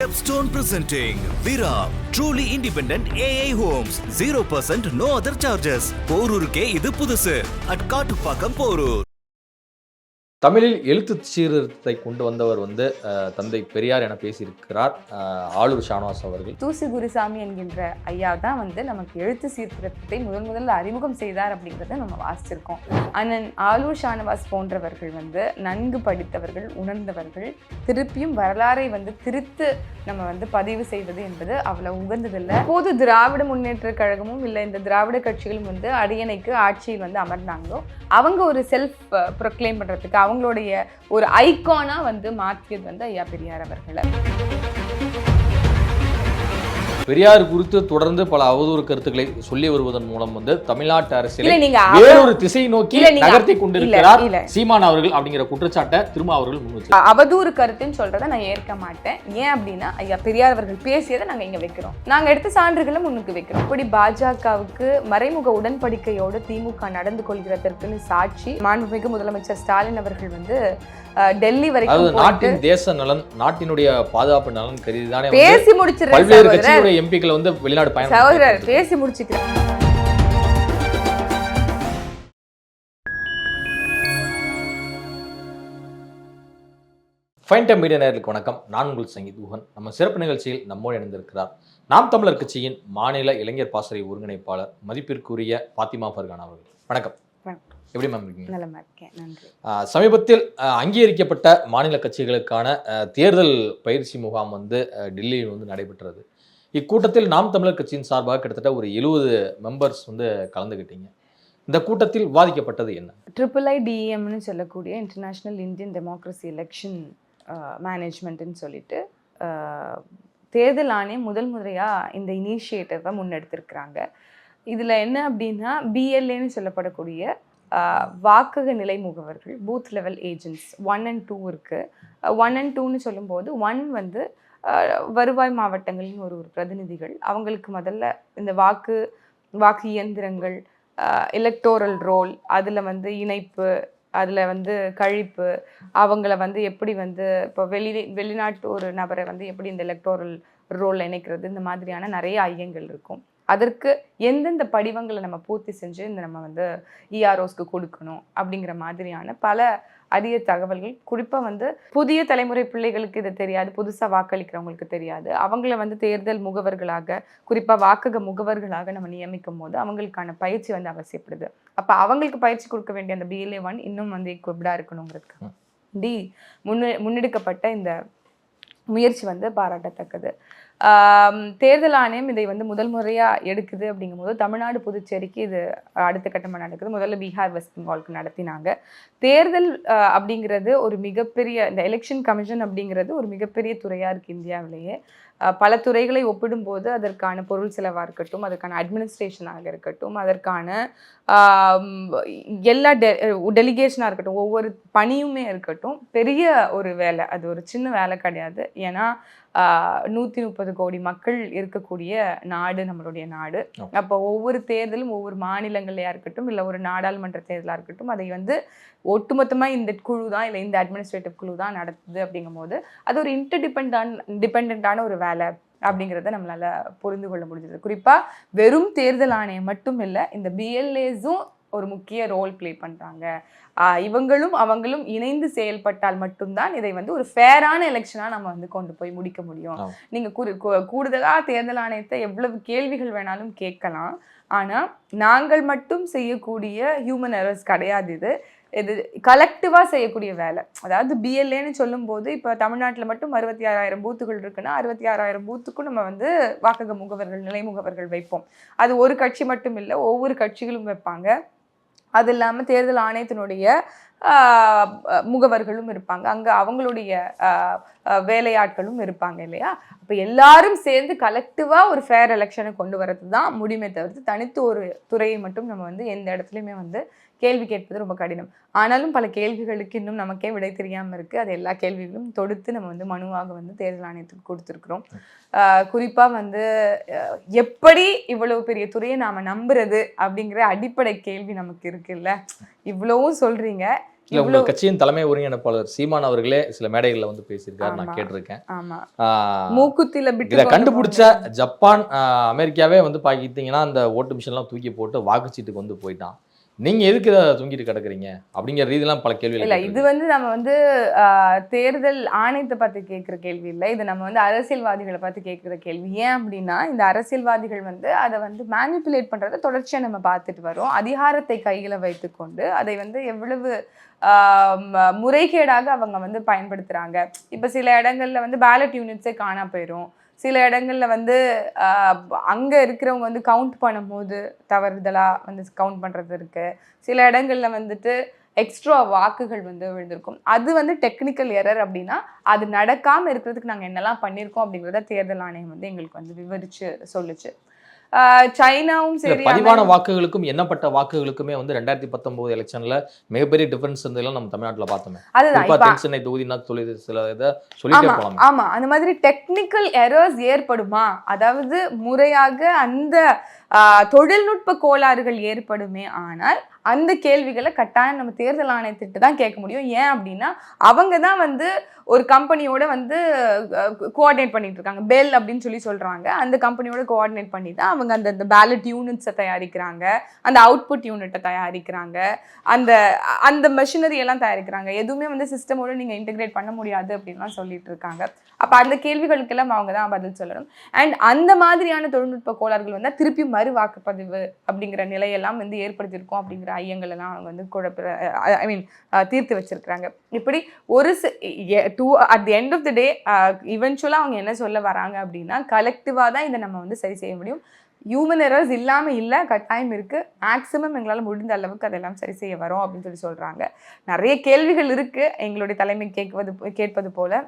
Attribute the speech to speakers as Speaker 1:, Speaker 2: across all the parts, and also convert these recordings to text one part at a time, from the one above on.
Speaker 1: Stepstone presenting Vira truly independent AI homes 0% no other charges போரூருக்கே இது புதுசு at Kattupakkam Porur
Speaker 2: தமிழில் எழுத்து சீர்திருத்தத்தை கொண்டு வந்தவர் வந்து தந்தை பெரியார் என பேசியிருக்கிறார் ஆளுர் ஷானவாஸ் அவர்கள்.
Speaker 3: தூசி குருசாமி என்கின்ற ஐயா தான் வந்து நமக்கு எழுத்து சீர்திருத்தத்தை முதல் முதல்ல அறிமுகம் செய்தார் அப்படிங்கிறத நம்ம வாசிச்சிருக்கோம். அண்ணன் ஆலூர் ஷானவாஸ் போன்றவர்கள் வந்து நன்கு படித்தவர்கள் உணர்ந்தவர்கள் திருப்பியும் வரலாறை வந்து திருத்து நம்ம வந்து பதிவு செய்வது என்பது அவ்வளவு உகந்ததில்லை. போது திராவிட முன்னேற்ற கழகமும் இல்லை இந்த திராவிட கட்சிகளும் வந்து அரியணைக்கு ஆட்சியில் வந்து அமர்ந்தாங்களோ அவங்க ஒரு செல்ஃப் ப்ரொக்ளைம் பண்ணுறதுக்கு அவங்களுடைய ஒரு ஐகானா வந்து மாற்றியது வந்து ஐயா பெரியார் அவர்களை.
Speaker 2: பெரியார் குறித்து தொடர்ந்து பல அவதூறு கருத்துக்களை சொல்லி வருவதன் மூலம் வந்து தமிழ்நாட்டு அரசியலை வேறொரு திசை நோக்கி நகர்த்தி கொண்டிருக்கிறார். சீமான் அவர்கள் அப்படிங்கிற குற்றச்சாட்டை திரும்ப அவர்கள்
Speaker 3: அ- அவதூறு கருத்துன்னு சொல்றதை நான் ஏற்க மாட்டேன். ஏன் அப்படின்னா ஐயா பெரியார் அவர்கள் பேசியதை நாங்க இங்க வைக்கிறோம். நாங்க எடுத்த சான்றுகளை முன்னுக்கு வைக்கிறோம். இப்படி பாஜகவுக்கு மறைமுக உடன்படிக்கையோடு திமுக நடந்து கொள்கிறதற்குன்னு சாட்சி மாண்புமிகு முதலமைச்சர் ஸ்டாலின் அவர்கள் வந்து டெல்லி வரைக்கும்
Speaker 2: நாட்டின் தேச நலன் நாட்டினுடைய பாதுகாப்பு நலன் கருதி தானே
Speaker 3: பேசி
Speaker 2: பல்வேறு கட்சிகளுடைய எம்பிக்களை வந்து வெளிநாடு பயணம்.
Speaker 3: பேசி முடிச்சுக்கிறேன்
Speaker 2: ஃபைன் டைம் மீடியா நேயர்களுக்கு வணக்கம் நான் உங்கள் சங்கீத் குஹன் நம்ம சிறப்பு நிகழ்ச்சியில் நம்மோடு இணைந்திருக்கிறார் நாம் தமிழர் கட்சியின் மாநில இளைஞர் பாசறை ஒருங்கிணைப்பாளர் மதிப்பிற்குரிய பாத்திமா ஃபர்கான் அவர்கள் வணக்கம். எப்படி மேம் இருக்கீங்க?
Speaker 3: நலமா இருக்கேன். நன்றி.
Speaker 2: சமீபத்தில் அங்கீகரிக்கப்பட்ட மாநில கட்சிகளுக்கான தேர்தல் பயிற்சி முகாம் வந்து டெல்லியில் வந்து நடைபெற்றது. இக்கூட்டத்தில் நாம் தமிழர் கட்சியின் சார்பாக கிட்டத்தட்ட ஒரு எழுபது மெம்பர்ஸ் வந்து கலந்துக்கிட்டீங்க இந்த கூட்டத்தில் விவாதிக்கப்பட்டது என்ன?
Speaker 3: ட்ரிபிள் ஐ டிஎம்னு சொல்லக்கூடிய இன்டர்நேஷ்னல் இந்தியன் டெமோக்ரஸி எலெக்ஷன் மேனேஜ்மெண்ட்டுன்னு சொல்லிட்டு தேர்தல் ஆணையம் முதல் முறையாக இந்த இனிஷியேட்டிவை முன்னெடுத்திருக்கிறாங்க. இதில் என்ன அப்படின்னா பிஎல்ஏன்னு சொல்லப்படக்கூடிய வாக்கக நிலை முகவர்கள் booth level agents one and two இருக்குது ஒன் அண்ட் டூன்னு சொல்லும்போது ஒன் வந்து வருவாய் மாவட்டங்களின் ஒரு ஒரு பிரதிநிதிகள். அவங்களுக்கு முதல்ல இந்த வாக்கு வாக்கு இயந்திரங்கள் எலக்டோரல் ரோல் அதில் வந்து இணைப்பு அதில் வந்து கழிப்பு அவங்கள வந்து எப்படி வந்து இப்போ வெளி வெளிநாட்டு ஒரு நபரை வந்து எப்படி இந்த எலக்டோரல் ரோலில் இணைக்கிறது இந்த மாதிரியான நிறைய ஐயங்கள் இருக்கும். அதற்கு எந்தெந்த படிவங்களை நம்ம பூர்த்தி செஞ்சு இந்த நம்ம வந்து இஆர்ஓஸ்க்கு கொடுக்கணும் அப்படிங்கிற மாதிரியான பல அரிய தகவல்கள். குறிப்பாக வந்து புதிய தலைமுறை பிள்ளைகளுக்கு இது தெரியாது புதுசாக வாக்களிக்கிறவங்களுக்கு தெரியாது. அவங்கள வந்து தேர்தல் முகவர்களாக குறிப்பாக வாக்கக முகவர்களாக நம்ம நியமிக்கும் போது அவங்களுக்கான பயிற்சி வந்து அவசியப்படுது. அப்போ அவங்களுக்கு பயிற்சி கொடுக்க வேண்டிய அந்த பிஎல்ஏ ஒன் இன்னும் வந்து எக்விப்டாக இருக்கணுங்கிறதுக்கு டி முன்னெ முன்னெடுக்கப்பட்ட இந்த முயற்சி வந்து பாராட்டத்தக்கது. தேர்தல் ஆணையம் இதை வந்து முதல் முறையாக எடுக்குது அப்படிங்கும்போது தமிழ்நாடு புதுச்சேரிக்கு இது அடுத்த கட்டமாக நடக்குது. முதல்ல பீகார் வெஸ்ட் பெங்காலுக்கு நடத்தினாங்க. தேர்தல் அப்படிங்கிறது ஒரு மிகப்பெரிய இந்த எலெக்ஷன் கமிஷன் அப்படிங்கிறது ஒரு மிகப்பெரிய துறையாக இருக்குது இந்தியாவிலேயே. பல துறைகளை ஒப்பிடும்போது அதற்கான பொருள் செலவாக இருக்கட்டும் அதற்கான அட்மினிஸ்ட்ரேஷனாக இருக்கட்டும் அதற்கான எல்லா டெ டெலிகேஷனாக இருக்கட்டும் ஒவ்வொரு பணியுமே இருக்கட்டும் பெரிய ஒரு வேலை. அது ஒரு சின்ன வேலை கிடையாது. ஏன்னா நூற்றி முப்பது கோடி மக்கள் இருக்கக்கூடிய நாடு நம்மளுடைய நாடு. அப்போ ஒவ்வொரு தேர்தலும் ஒவ்வொரு மாநிலங்களையா இருக்கட்டும் இல்லை ஒரு நாடாளுமன்ற தேர்தலாக இருக்கட்டும் அதை வந்து ஒட்டுமொத்தமாக இந்த குழு தான் இல்லை இந்த அட்மினிஸ்ட்ரேட்டிவ் குழு தான் நடத்துது அப்படிங்கும்போது அது ஒரு இன்டர்டிபெண்டான் டிபெண்டான ஒரு வேலை. அப்படிங்கிறத நம்மளால புரிந்து கொள்ள முடிஞ்சது. குறிப்பாக வெறும் தேர்தல் ஆணையம் மட்டும் இல்லை இந்த பிஎல்ஏஸும் ஒரு முக்கிய ரோல் ப்ளே பண்ணுறாங்க இவங்களும் அவங்களும் இணைந்து செயல்பட்டால் மட்டும்தான் இதை வந்து ஒரு ஃபேரான எலெக்ஷனாக நம்ம வந்து கொண்டு போய் முடிக்க முடியும். நீங்கள் கூறு கூ- கூடுதலா தேர்தல் ஆணையத்தை எவ்வளவு கேள்விகள் வேணாலும் கேட்கலாம். ஆனால் நாங்கள் மட்டும் செய்யக்கூடிய ஹியூமன் எரர்ஸ் கிடையாது இது. இது கலெக்டிவாக செய்யக்கூடிய வேலை. அதாவது பிஎல்ஏன்னு சொல்லும்போது இப்போ தமிழ்நாட்டில் மட்டும் அறுபத்தி ஆறாயிரம் பூத்துகள் இருக்குன்னா அறுபத்தி ஆறாயிரம் பூத்துக்கும் நம்ம வந்து வாக்கக முகவர்கள் நிலைமுகவர்கள் வைப்போம். அது ஒரு கட்சி மட்டும் இல்லை ஒவ்வொரு கட்சிகளும் வைப்பாங்க. அது இல்லாமல் தேர்தல் ஆணையத்தினுடைய முகவர்களும் இருப்பாங்க. அங்கே அவங்களுடைய வேலையாட்களும் இருப்பாங்க இல்லையா? அப்போ எல்லாரும் சேர்ந்து கலெக்டிவாக ஒரு ஃபேர் எலெக்ஷனை கொண்டு வரது தான் முடியுமே தவிர்த்து தனித்து ஒரு துறையை மட்டும் நம்ம வந்து எந்த இடத்துலையுமே வந்து கேள்வி கேட்பது ரொம்ப கடினம். ஆனாலும் பல கேள்விகளுக்கு இன்னும் நமக்கே விடை தெரியாமல் இருக்குது அது எல்லா கேள்விகளும் தொடுத்து நம்ம வந்து மனுவாக வந்து தேர்தல் ஆணையத்துக்கு கொடுத்துருக்குறோம். குறிப்பாக வந்து எப்படி இவ்வளவு பெரிய துறையை நாம் நம்புறது அப்படிங்கிற அடிப்படை கேள்வி நமக்கு இருக்குல்ல. இவ்வளவும் சொல்கிறீங்க
Speaker 2: இல்ல உங்க கட்சியின் தலைமை ஒருங்கிணைப்பாளர் சீமான் அவர்களே சில மேடைகள்ல வந்து பேசியிருக்காரு. நான். கேட்டிருக்கேன். இதை
Speaker 3: கொண்டு
Speaker 2: கண்டுபிடிச்ச. ஜப்பான் அமெரிக்காவே வந்து பாக்கிட்டீங்கன்னா அந்த ஓட்டு மிஷின்லாம் தூக்கி போட்டு வாக்குச்சீட்டுக்கு வந்து போயிட்டான். நீங்க எதுக்கு இதை தூங்கிட்டு கிடக்குறீங்க? அப்படிங்கிற ரீதியெல்லாம் பல கேள்விகள்
Speaker 3: இல்ல. இது வந்து நம்ம வந்து தேர்தல் ஆணையத்தை பார்த்து கேட்குற கேள்வி இல்லை. இது நம்ம வந்து அரசியல்வாதிகளை பார்த்து கேட்குற கேள்வி. ஏன் அப்படின்னா இந்த அரசியல்வாதிகள் வந்து அதை வந்து மேனிப்புலேட் பண்றதை தொடர்ச்சியா நம்ம பார்த்துட்டு வரோம். அதிகாரத்தை கையில வைத்துக்கொண்டு அதை வந்து எவ்வளவு முறைகேடாக அவங்க வந்து பயன்படுத்துறாங்க. இப்ப சில இடங்கள்ல வந்து பேலட் யூனிட்ஸே காணா போயிடும் சில இடங்களில் வந்து அங்கே இருக்கிறவங்க வந்து கவுண்ட் பண்ணும்போது தவறுதலாக வந்து கவுண்ட் பண்ணுறது இருக்குது சில இடங்களில் வந்துட்டு எக்ஸ்ட்ரா வாக்குகள் வந்து விழுந்திருக்கும். அது வந்து டெக்னிக்கல் எரர் அப்படின்னா அது நடக்காமல் இருக்கிறதுக்கு நாங்கள் என்னெல்லாம் பண்ணியிருக்கோம் அப்படிங்கிறத தேர்தல் ஆணையம் வந்து எங்களுக்கு வந்து விவரித்து சொல்லுச்சு. சைனாவும் சரி
Speaker 2: பதிவான வாக்குகளுக்கும் எண்ணப்பட்ட வாக்குகளுக்குமே வந்து ரெண்டாயிரத்தி பத்தொன்பது எலெக்ஷன்ல மிகப்பெரிய டிஃபரன்ஸ் இருந்ததெல்லாம் நம்ம தமிழ்நாட்டுல பார்த்தோமே.
Speaker 3: அதுதான்
Speaker 2: சென்னை தொகுதினா தொழில் சில இதை சொல்லிட்டே
Speaker 3: ஆமா
Speaker 2: போலாமே.
Speaker 3: ஆமா அந்த மாதிரி டெக்னிக்கல் எரர்ஸ் ஏற்படுமா? அதாவது முறையாக அந்த தொழில்நுட்ப கோளாறுகள் ஏற்படுமே ஆனால் அந்த கேள்விகளை கட்டாயம் நம்ம தேர்தல் ஆணையத்திட்டு தான் கேட்க முடியும். ஏன் அப்படின்னா அவங்க தான் வந்து ஒரு கம்பெனியோட வந்து கோஆர்டினேட் பண்ணிட்டு இருக்காங்க. பெல் அப்படின்னு சொல்லி சொல்றாங்க. அந்த கம்பெனியோட கோஆர்டினேட் பண்ணி தான் அவங்க அந்த அந்த பேலட் யூனிட்ஸை தயாரிக்கிறாங்க. அந்த அவுட்புட் யூனிட்டை தயாரிக்கிறாங்க. அந்த அந்த மெஷினரி எல்லாம் தயாரிக்கிறாங்க. எதுவுமே வந்து சிஸ்டமோட நீங்க இன்டெகிரேட் பண்ண முடியாது அப்படின்லாம் சொல்லிட்டு இருக்காங்க. அப்ப அந்த கேள்விகளுக்கெல்லாம் அவங்க தான் பதில் சொல்லணும். அண்ட் அந்த மாதிரியான தொழில்நுட்ப கோளாறுகள் வந்து திருப்பி மறு வாக்குப்பதிவு அப்படிங்கிற நிலையெல்லாம் வந்து ஏற்படுத்தியிருக்கோம் அப்படிங்கிற ஐயங்கள் எல்லாம் அவங்க வந்து குழப்ப ஐ மீன் தீர்த்து வச்சிருக்கிறாங்க. இப்படி ஒரு to at the end of the day இவென்ச்சுவலாக அவங்க என்ன சொல்ல வராங்க அப்படின்னா கலெக்டிவாக தான் இதை நம்ம வந்து சரி செய்ய முடியும். ஹியூமன் எரர்ஸ் இல்லாமல் இல்லை கட்டாயம் இருக்குது மேக்ஸிமம் எங்களால் முடிந்த அளவுக்கு அதெல்லாம் சரி செய்ய வரோம் அப்படின்னு சொல்லி சொல்கிறாங்க நிறைய கேள்விகள் இருக்குது எங்களுடைய தலைமை கேட்குவது கேட்பது போல்.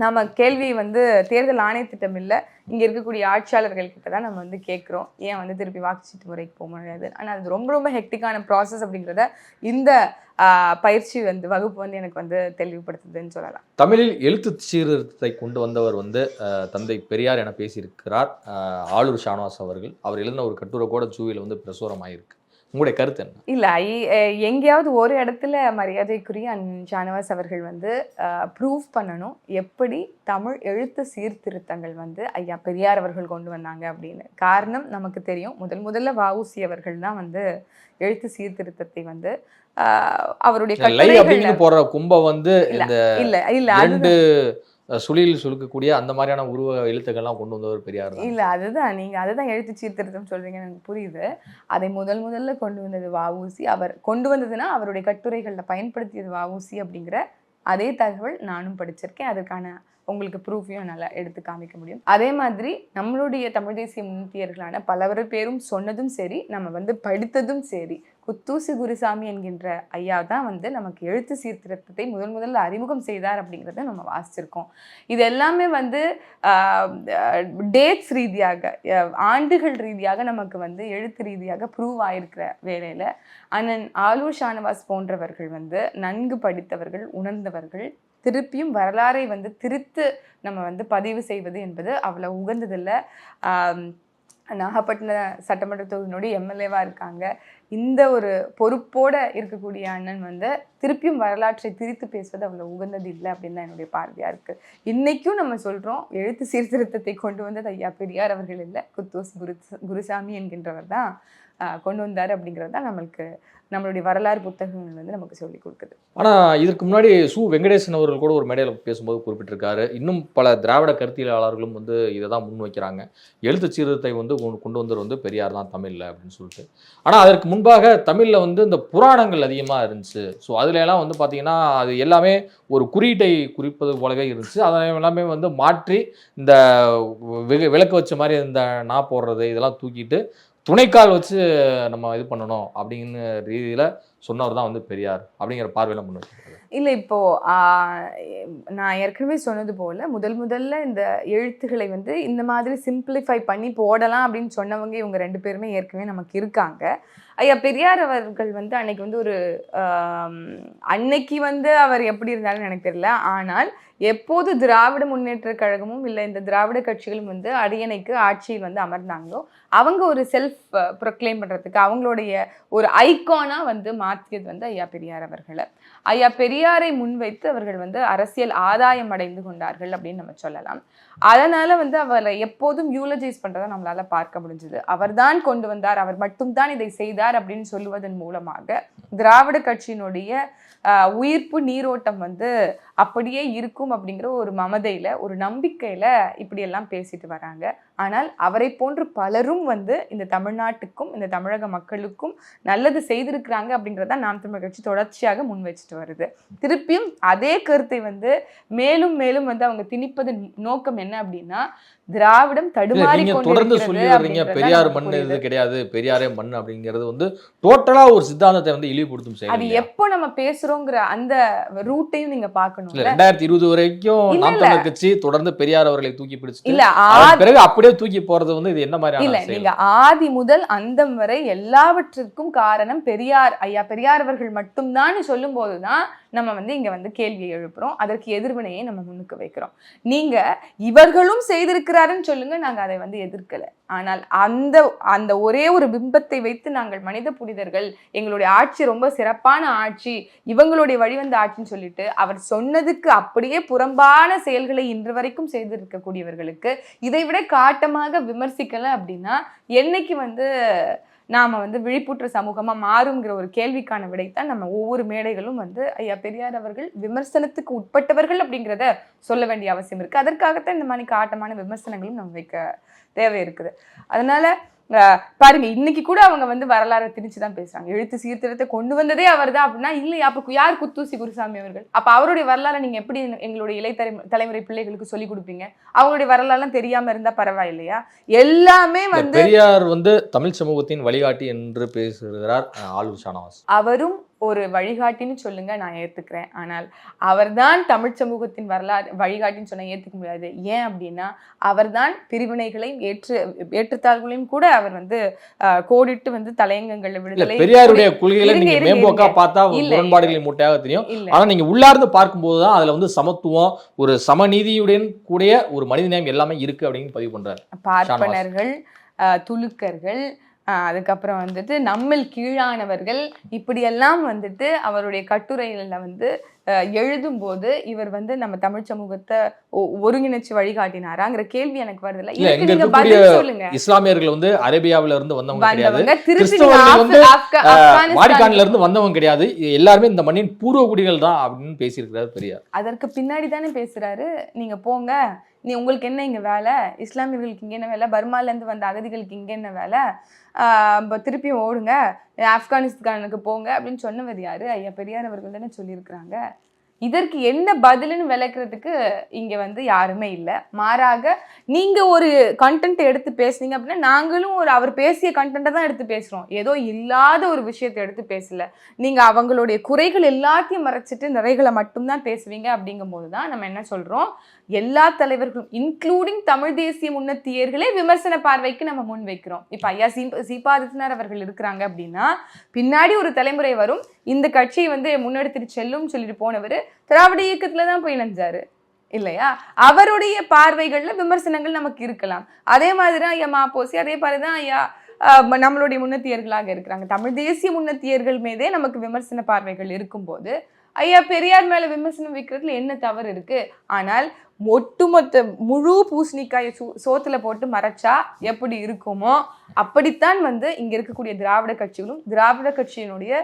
Speaker 3: நம்ம கேள்வி வந்து தேர்தல் ஆணையத்திட்டம் இல்லை. இங்கே இருக்கக்கூடிய ஆட்சியாளர்கள் கிட்ட தான் நம்ம வந்து கேட்குறோம். ஏன் வந்து திருப்பி வாக்குச்சீட்டு முறைக்கு போக முடியாது? ஆனால் அது ரொம்ப ரொம்ப ஹெக்டிக்கான ப்ராசஸ் அப்படிங்கிறத இந்த பயிற்சி வந்து வகுப்பு வந்து எனக்கு வந்து தெளிவுபடுத்துதுன்னு சொல்லலாம்.
Speaker 2: தமிழில் எழுத்து சீர்திருத்தத்தை கொண்டு வந்தவர் வந்து தந்தை பெரியார் என பேசியிருக்கிறார். ஆளுர் ஆளூர் ஷானவாஸ் அவர்கள். அவர் எழுதின ஒரு கட்டுரை கூட ஜூவியில் வந்து பிரசுரமாயிருக்கு. உங்களுடைய கருத்து என்ன?
Speaker 3: இல்லை எங்கேயாவது ஒரு இடத்துல மரியாதைக்குரிய அன் ஷானவாஸ் அவர்கள் வந்து ப்ரூவ் பண்ணணும். எப்படி தமிழ் எழுத்து சீர்திருத்தங்கள் வந்து ஐயா பெரியார் அவர்கள் கொண்டு வந்தாங்க அப்படின்னு. காரணம் நமக்கு தெரியும். முதல் முதல்ல வஉசி அவர்கள் தான் வந்து எழுத்து சீர்திருத்தத்தை வந்து அவருடைய
Speaker 2: போடுற கும்ப வந்து
Speaker 3: இல்ல இல்ல
Speaker 2: அஹ், சுழியில் சுழுக்கக்கூடிய அந்த மாதிரியான உருவ எழுத்துக்கள்லாம் கொண்டு வந்தவர் பெரியார் இல்லை
Speaker 3: இல்ல அதுதான். அதை அதுதான் எழுத்து சீர்திருத்தம் சொல்றீங்க எனக்கு புரியுது. அதை முதல் முதல்ல கொண்டு வந்தது வாவூசி அவர் கொண்டு வந்ததுன்னா அவருடைய கட்டுரைகளில் பயன்படுத்தியது வாவூசி அப்படிங்கிற அதே தகவல் நானும் படிச்சிருக்கேன். அதுக்கான உங்களுக்கு ப்ரூஃபையும் நல்லா எடுத்து காமிக்க முடியும். அதே மாதிரி நம்மளுடைய தமிழ் தேசிய முன்னியர்களான பலவர் பேரும் சொன்னதும் சரி நம்ம வந்து படித்ததும் சரி குத்தூசி குருசாமி என்கின்ற ஐயா தான் வந்து நமக்கு எழுத்து சீர்திருத்தத்தை முதல் முதல்ல அறிமுகம் செய்தார் அப்படிங்கிறத நம்ம வாசிச்சிருக்கோம். இது எல்லாமே வந்து டேட்ஸ் ரீதியாக ஆண்டுகள் ரீதியாக நமக்கு வந்து எழுத்து ரீதியாக ப்ரூவ் ஆயிருக்கிற வேலையில் அண்ணன் ஆலூர் ஷானவாஸ் போன்றவர்கள் வந்து நன்கு படித்தவர்கள் உணர்ந்தவர்கள் திருப்பியும் வரலாறை வந்து திருத்து நம்ம வந்து பதிவு செய்வது என்பது அவ்வளோ உகந்ததில்லை. நாகப்பட்டினம் நாகப்பட்டின சட்டமன்ற தொகுதியினுடைய எம்எல்ஏவாக இருக்காங்க. இந்த ஒரு பொறுப்போட இருக்கக்கூடிய அண்ணன் வந்து திருப்பியும் வரலாற்றை திரித்து பேசுவது அவ்வளோ உகந்தது இல்லை அப்படின்னு தான் என்னுடைய பார்வையாக இருக்குது இன்றைக்கும் நம்ம சொல்கிறோம் எழுத்து சீர்திருத்தத்தை கொண்டு வந்தது ஐயா பெரியார் அவர்கள் இல்லை குத்தோஸ் குரு குருசாமி என்கின்றவர் தான் கொண்டு வந்தார் அப்படிங்கிறது தான் நம்மளுக்கு நம்மளுடைய வரலாறு புத்தகங்கள் வந்து நமக்கு சொல்லி கொடுக்குது.
Speaker 2: ஆனா இதற்கு முன்னாடி சு. வெங்கடேசன் அவர்கள் கூட ஒரு மேடையில் பேசும்போது குறிப்பிட்டிருக்காரு. இன்னும் பல திராவிட கருத்தியலாளர்களும் வந்து இதை தான் முன் வைக்கிறாங்க. எழுத்து சீர்திருத்தத்தை வந்து கொண்டு- கொண்டு வந்து பெரியார் தான் தமிழில் அப்படின்னு சொல்லிட்டு. ஆனால் அதற்கு முன்பாக தமிழில் வந்து இந்த புராணங்கள் அதிகமாக இருந்துச்சு. ஸோ அதுல எல்லாம் வந்து பார்த்தீங்கன்னா அது எல்லாமே ஒரு குறியீட்டை குறிப்பது போலவே இருந்துச்சு. அதை எல்லாமே வந்து மாற்றி இந்த விளக்கு வச்ச மாதிரி இந்த நா போடுறது இதெல்லாம் தூக்கிட்டு துணைக்கால் வச்சு நம்ம இது பண்ணணும் அப்படின்னு ரீதியில் சொன்னவர் தான் வந்து பெரியார் அப்படிங்கிற பார்வையில முன்
Speaker 3: இல்லை இப்போ நான் ஏற்கனவே சொன்னது போல முதல் முதல்ல இந்த எழுத்துக்களை வந்து இந்த மாதிரி சிம்பிளிஃபை பண்ணி போடலாம் அப்படின்னு சொன்னவங்க இவங்க ரெண்டு பேருமே ஏற்கனவே நமக்கு இருக்காங்க. ஐயா பெரியார் அவர்கள் வந்து அன்னைக்கு வந்து ஒரு அன்னைக்கு வந்து அவர் எப்படி இருந்தாலும் எனக்கு தெரியல. ஆனால் எப்போது திராவிட முன்னேற்ற கழகமும் இல்லை இந்த திராவிட கட்சிகளும் வந்து அரியணைக்கு ஆட்சியில் வந்து அமர்ந்தாங்களோ அவங்க ஒரு செல்ஃப் ப்ரொக்ளைம் பண்ணுறதுக்கு அவங்களுடைய ஒரு ஐக்கானாக வந்து மாற்றியது வந்து ஐயா பெரியார் அவர்களை. ஐயா பெரியாரை முன்வைத்து அவர்கள் வந்து அரசியல் ஆதாயம் அடைந்து கொண்டார்கள் அப்படின்னு நம்ம சொல்லலாம். அதனால வந்து அவரை எப்போதும் யூலஜைஸ் பண்றதை நம்மளால பார்க்க முடிஞ்சது. அவர்தான் கொண்டு வந்தார் அவர் மட்டும்தான் இதை செய்தார் அப்படின்னு சொல்லுவதன் மூலமாக திராவிட கட்சியினுடைய உயிர்ப்பு நீரோட்டம் வந்து அப்படியே இருக்கும் அப்படிங்கிற ஒரு மமதையில ஒரு நம்பிக்கையில இப்படியெல்லாம் பேசிட்டு வராங்க. ஆனால் அவரை போன்று பலரும் வந்து இந்த தமிழ்நாட்டுக்கும் இந்த தமிழக மக்களுக்கும் நல்லது செய்திருக்கிறாங்க அப்படிங்கிறத நாம் தமிழ் கட்சி தொடர்ச்சியாக முன் வச்சுட்டு வருது. திருப்பியும் அதே கருத்தை வந்து மேலும் மேலும் வந்து அவங்க திணிப்பதன் நோக்கம் என்ன அப்படின்னா திராவிடம்
Speaker 2: இல்ல,
Speaker 3: தடுமாறி
Speaker 2: தொடர்ந்து சொல்லி வர்றீங்க பெரியார் மண். இது கிடையாது பெரியாரே மண் அப்படிங்கிறது வந்து டோட்டலா ஒரு சித்தாந்தத்தை வந்து இழிவுபடுத்தும் செயல்
Speaker 3: அது? எப்போ நம்ம பேசுறோங்கிற அந்த ரூட்டையும் நீங்க
Speaker 2: இல்ல
Speaker 3: பார்க்கணும்
Speaker 2: ரெண்டாயிரத்தி இருபது வரைக்கும்
Speaker 3: இல்ல,
Speaker 2: நாம்
Speaker 3: இல்ல.
Speaker 2: தமிழர் கட்சி தொடர்ந்து பெரியார் அவர்களை தூக்கி பிடிச்சிட்டு
Speaker 3: இல்ல
Speaker 2: பிறகு அப்படியே தூக்கி போறது வந்து இது என்ன
Speaker 3: இல்ல
Speaker 2: மாதிரியான செயல்
Speaker 3: நீங்க ஆதி முதல் அந்தம் வரை எல்லாவற்றிற்கும் காரணம் பெரியார் ஐயா பெரியார் அவர்கள் மட்டும்தான் சொல்லும் போதுதான் நம்ம வந்து இங்கே வந்து கேள்வியை எழுப்புறோம். அதற்கு எதிர்வினையை நம்ம முன்னுக்கு வைக்கிறோம். நீங்கள் இவர்களும் செய்திருக்கிறாருன்னு சொல்லுங்கள் நாங்கள் அதை வந்து எதிர்க்கலை. ஆனால் அந்த அந்த ஒரே ஒரு பிம்பத்தை வைத்து நாங்கள் மனித புனிதர்கள் எங்களுடைய ஆட்சி ரொம்ப சிறப்பான ஆட்சி இவங்களுடைய வழிவந்த ஆட்சின்னு சொல்லிட்டு அவர் சொன்னதுக்கு அப்படியே புறம்பான செயல்களை இன்று வரைக்கும் செய்திருக்கக்கூடியவர்களுக்கு இதை விட காட்டமாக விமர்சிக்கலை அப்படின்னா என்னைக்கு வந்து நாம் வந்து விழிப்புற்ற சமூகமாக மாறுங்கிற ஒரு கேள்விக்கான விடைத்தான் நம்ம ஒவ்வொரு மேடைகளும் வந்து ஐயா பெரியார் அவர்கள் விமர்சனத்துக்கு உட்பட்டவர்கள் அப்படிங்கிறத சொல்ல வேண்டிய அவசியம் இருக்குது அதற்காகத்தான் இந்த மாதிரி காட்டமான விமர்சனங்களும் நம்ம வைக்க தேவை இருக்குது அதனால் பாருங்க இன்னைக்கு கூட அவங்க வந்து வரலாறை திணிச்சு தான் பேசுறாங்க. எழுத்து சீர்திருத்தத்தை கொண்டு வந்ததே அவர்தான் அப்படின்னா இல்லையா அப்ப யார் குத்தூசி குருசாமி அவர்கள்? அப்ப அவருடைய வரலாறை நீங்க எப்படி எங்களுடைய இளைய தலை- தலைமுறை பிள்ளைகளுக்கு சொல்லி கொடுப்பீங்க? அவங்களுடைய வரலாறுலாம் தெரியாம இருந்தா பரவாயில்லையா? எல்லாமே வந்து
Speaker 2: பெரியார் வந்து தமிழ் சமூகத்தின் வழிகாட்டி என்று பேசுகிறார் ஆலூர் ஷானவாஸ்.
Speaker 3: அவரும் ஒரு வழிகாட்டின்னு சொல்லுங்க நான் ஏத்துக்கிறேன். ஆனால் அவர்தான் தமிழ் சமூகத்தின் வரலாறு வழிகாட்டின்னு சொன்னா ஏத்துக்க முடியாது. ஏன் அப்படின்னா அவர்தான் பிரிவினைகளையும் ஏற்று ஏற்றுத்தாழ்வுகளையும் கூட அவர் வந்து கோடிட்டு வந்து தலையங்கங்கள்ல விடுதலை
Speaker 2: பெரியாருடைய கொள்கைகளை நீங்க மேம்போக்கா. பார்த்தா முரண்பாடுகளின் மூட்டையாக தெரியும். ஆனா நீங்க உள்ளார்ந்து பார்க்கும்போது தான் அதுல வந்து சமத்துவம் ஒரு சமநீதியுடன் கூடிய ஒரு மனித நேயம் எல்லாமே இருக்கு அப்படின்னு பதிவு பண்றாரு
Speaker 3: பார்ப்பனர்கள் துலுக்கர்கள் அதுக்கப்புறம் வந்துட்டு நம்மில் கீழானவர்கள் இப்படியெல்லாம் வந்துட்டு அவருடைய கட்டுரைகளில் வந்து எழுதும்போது இவர் வந்து நம்ம தமிழ் சமூகத்தை ஒருங்கிணைச்சு வழிகாட்டினாராங்கிற கேள்வி எனக்கு பதில் சொல்லுங்க.
Speaker 2: இஸ்லாமியர்கள் வந்து அரேபியாவில இருந்து வந்தவங்க கிடையாது. இருந்து வந்தவங்க கிடையாது. எல்லாருமே இந்த மண்ணின் பூர்வ குடிகள் தான் அப்படின்னு பேசியிருக்கிறார் பெரியார்.
Speaker 3: அதற்கு பின்னாடி தானே பேசுறாரு. நீங்க போங்க. நீ உங்களுக்கு என்ன இங்கே வேலை? இஸ்லாமியர்களுக்கு இங்கே என்ன வேலை? பர்மாலேருந்து வந்த அகதிகளுக்கு இங்கே என்ன வேலை? ஆஹ் திருப்பியும் ஓடுங்க. ஆப்கானிஸ்தானுக்கு போங்க அப்படின்னு சொன்னவர் யார்? ஐயா பெரியார் அவர்கள் தானே சொல்லியிருக்கிறாங்க. இதற்கு என்ன பதிலுன்னு விளக்குறதுக்கு இங்கே வந்து யாருமே இல்லை. மாறாக நீங்கள் ஒரு கண்டென்ட் எடுத்து பேசுனீங்க அப்படின்னா நாங்களும் ஒரு அவர் பேசிய கண்டென்ட்டை தான் எடுத்து பேசுகிறோம் ஏதோ இல்லாத ஒரு விஷயத்தை எடுத்து பேசல. நீங்கள் அவங்களுடைய குறைகள் எல்லாத்தையும் மறைச்சிட்டு நிறைகளை மட்டும்தான் பேசுவீங்க அப்படிங்கும்போது தான் நம்ம என்ன சொல்கிறோம் எல்லா தலைவர்களும் இன்க்ளூடிங் தமிழ் தேசிய முன்னத்தியர்களே விமர்சன பார்வைக்கு நம்ம முன் வைக்கிறோம். இப்போ ஐயா சீப சீபாதித்யநாத் அவர்கள் இருக்கிறாங்க அப்படின்னா பின்னாடி ஒரு தலைமுறை வரும். இந்த கட்சியை வந்து முன்னெடுத்துட்டு செல்லும் சொல்லிட்டு போனவர் திராவிட இயக்கத்துல தான் போய் இணைஞ்சாரு. இல்லையா? அவருடைய பார்வைகள்ல விமர்சனங்கள் நமக்கு இருக்கலாம். அதே மாதிரி தான் ஐயா மாப்போசி அதே மாதிரி தான் ஐயா நம்மளுடைய முன்னத்தியர்களாக இருக்கிறாங்க. தமிழ் தேசிய முன்னத்தியர்கள் மீதே நமக்கு விமர்சன பார்வைகள் இருக்கும்போது ஐயா பெரியார் மேல விமர்சனம் வைக்கிறதுல என்ன தவறு இருக்கு? ஆனால் ஒட்டுமொத்த முழு பூசணிக்காயை சோ சோத்துல போட்டு மறைச்சா எப்படி இருக்குமோ அப்படித்தான் வந்து இங்க இருக்கக்கூடிய திராவிட கட்சிகளும் திராவிட கட்சியினுடைய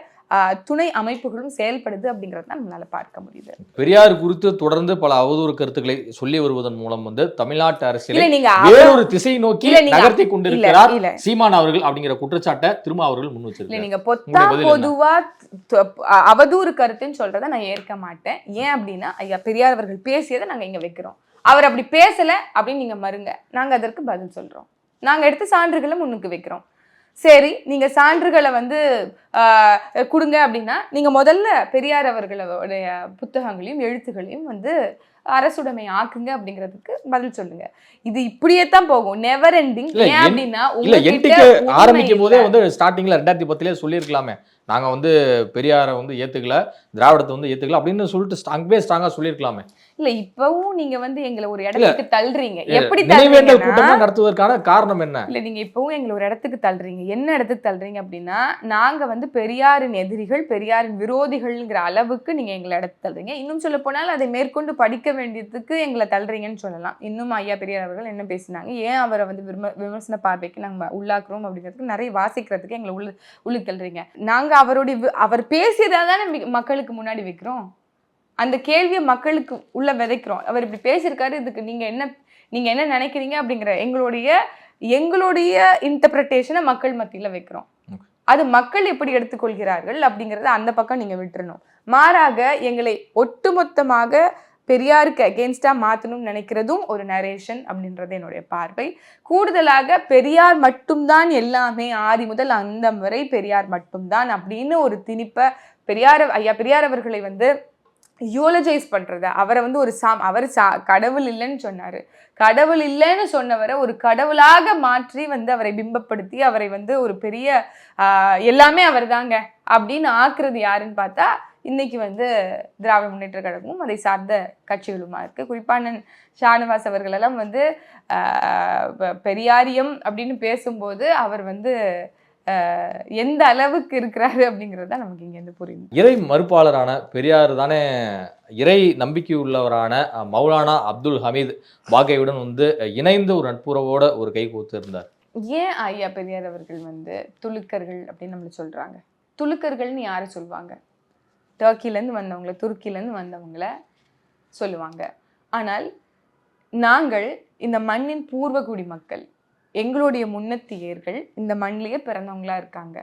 Speaker 3: துணை அமைப்புகளும் செயல்படுது அப்படிங்கறத தான் நம்மளால பார்க்க முடியுது.
Speaker 2: பெரியார் குறித்து தொடர்ந்து பல அவதூறு கருத்துக்களை சொல்லி வருவதன் மூலம் வந்து தமிழ்நாட்டு அரசியலை வேறொரு திசை நோக்கி நகர்த்தி கொண்டிருக்கிறார் சீமான் அவர்கள் அப்படிங்கிற குற்றச்சாட்டை திரும்ப அவர்கள் முன்
Speaker 3: இல்ல
Speaker 2: வச்சிருக்காரு
Speaker 3: நீங்க பொத்தா? பொதுவா அவதூறு கருத்துன்னு சொல்றத நான் ஏற்க மாட்டேன். ஏன் அப்படின்னா ஐயா பெரியார் அவர்கள் பேசியதை நாங்க இங்க வைக்கிறோம். அவர் அப்படி பேசல அப்படின்னு நீங்க மறுங்க. நாங்க அதற்கு பதில் சொல்றோம். நாங்க எடுத்து சான்றுகளை முன்னுக்கு வைக்கிறோம். சரி நீங்க சான்றுகளை வந்து கொடுங்க அப்படின்னா நீங்க முதல்ல பெரியார் அவர்களுடைய புத்தகங்களையும் எழுத்துகளையும் வந்து அரசுடைமை ஆக்குங்க அப்படிங்கிறதுக்கு பதில் சொல்லுங்க. இது இப்படியே தான் போகும் நெவர் எண்டிங் ஏன் அப்படின்னா
Speaker 2: ஆரம்பிக்கும் போதே. வந்து ஸ்டார்டிங்ல ரெண்டாயிரத்தி பத்துலயே சொல்லியிருக்கலாமே. நாங்க வந்து பெரியாரை வந்து ஏத்துக்கல திராவிடத்தை வந்து ஏத்துக்கல அப்படின்னு சொல்லிட்டு அங்கவே ஸ்ட்ராங்கா சொல்லியிருக்கலாமே.
Speaker 3: இல்ல இப்பவும் நீங்க வந்து எங்களை ஒரு இடத்துக்கு தள்ளுறீங்க. எப்படி
Speaker 2: நினைவேந்தல் கூட்டம் நடத்துவதற்கான காரணம் என்ன?
Speaker 3: இல்ல நீங்க இப்பவும் எங்களை ஒரு இடத்துக்கு தள்ளுறீங்க. என்ன இடத்துக்கு தள்ளுறீங்க அப்படின்னா நாங்க வந்து பெரியாரின் எதிரிகள் பெரியாரின் விரோதிகள்ங்கிற அளவுக்கு நீங்க எங்களை இடத்துக்கு தள்ளுறீங்க. இன்னும் சொல்ல போனால் அதை மேற்கொண்டு படிக்க வேண்டியதுக்கு எங்களை தள்ளுறீங்கன்னு சொல்லலாம். இன்னும் ஐயா பெரியார் அவர்கள் என்ன பேசினாங்க ஏன் அவரை வந்து விம விமர்சன பார்வைக்கு நாங்க உள்ளாக்குறோம் அப்படிங்கிறதுக்கு நிறைய வாசிக்கிறதுக்கு எங்களை உள்ள உள்ளுக்கு தள்ளுறீங்க நாங்க அவருடைய அவர் பேசியதை தானே மக்களுக்கு முன்னாடி வைக்கிறோம்? அந்த கேள்வியை மக்களுக்கு உள்ள விதைக்கிறோம். அவர் இப்படி பேசியிருக்காரு இதுக்கு நீங்க என்ன நீங்க என்ன நினைக்கிறீங்க அப்படிங்கிற எங்களுடைய எங்களுடைய இன்டர்பிரட்டேஷனை மக்கள் மத்தியில வைக்கிறோம். அது மக்கள் எப்படி எடுத்துக்கொள்கிறார்கள் அப்படிங்கறத அந்த பக்கம் நீங்க விட்டுறணும். மாறாக எங்களை ஒட்டுமொத்தமாக பெரியாருக்கு அகேன்ஸ்டாக மாற்றணும்னு நினைக்கிறதும் ஒரு நரேஷன் அப்படின்றது என்னுடைய பார்வை. கூடுதலாக பெரியார் மட்டும்தான் எல்லாமே ஆதி முதல் அந்தம் வரை பெரியார் மட்டும்தான் அப்படின்னு ஒரு திணிப்பை பெரியார் ஐயா பெரியார் அவர்களை வந்து யூலஜைஸ் பண்றத. அவரை வந்து ஒரு சாம் அவர் சா கடவுள் இல்லைன்னு சொன்னார். கடவுள் இல்லைன்னு சொன்னவரை ஒரு கடவுளாக மாற்றி வந்து அவரை பிம்பப்படுத்தி அவரை வந்து ஒரு பெரிய எல்லாமே அவர் தாங்க அப்படின்னு ஆக்குறது யாருன்னு பார்த்தா இன்னைக்கு வந்து திராவிட முன்னேற்ற கழகமும் அதை சார்ந்த கட்சிகளுமா இருக்கு. குறிப்பா அண்ணன் ஷானவாஸ் அவர்கள் எல்லாம் வந்து பெரியாரியம் அப்படின்னு பேசும்போது அவர் வந்து எந்த அளவுக்கு இருக்கிறாரு அப்படிங்கிறது தான் நமக்கு இங்க இருந்து புரியுது
Speaker 2: இறை மறுப்பாளரான பெரியார் தானே இறை நம்பிக்கை உள்ளவரான மௌலானா அப்துல் ஹமீத் பாகையுடன் வந்து இணைந்து ஒரு நட்புறவோட ஒரு கை கோத்து இருந்தார்
Speaker 3: ஏன் ஐயா பெரியார் அவர்கள் வந்து துலுக்கர்கள் அப்படின்னு நம்மள சொல்றாங்க? துலுக்கர்கள்னு யாரை சொல்லுவாங்க டர்க்கிலேருந்து வந்தவங்கள துருக்கிலேருந்து வந்தவங்கள சொல்லுவாங்க. ஆனால் நாங்கள் இந்த மண்ணின் பூர்வகுடி மக்கள் எங்களுடைய முன்னத்தியர்கள் இந்த மண்ணிலேயே பிறந்தவங்களா இருக்காங்க.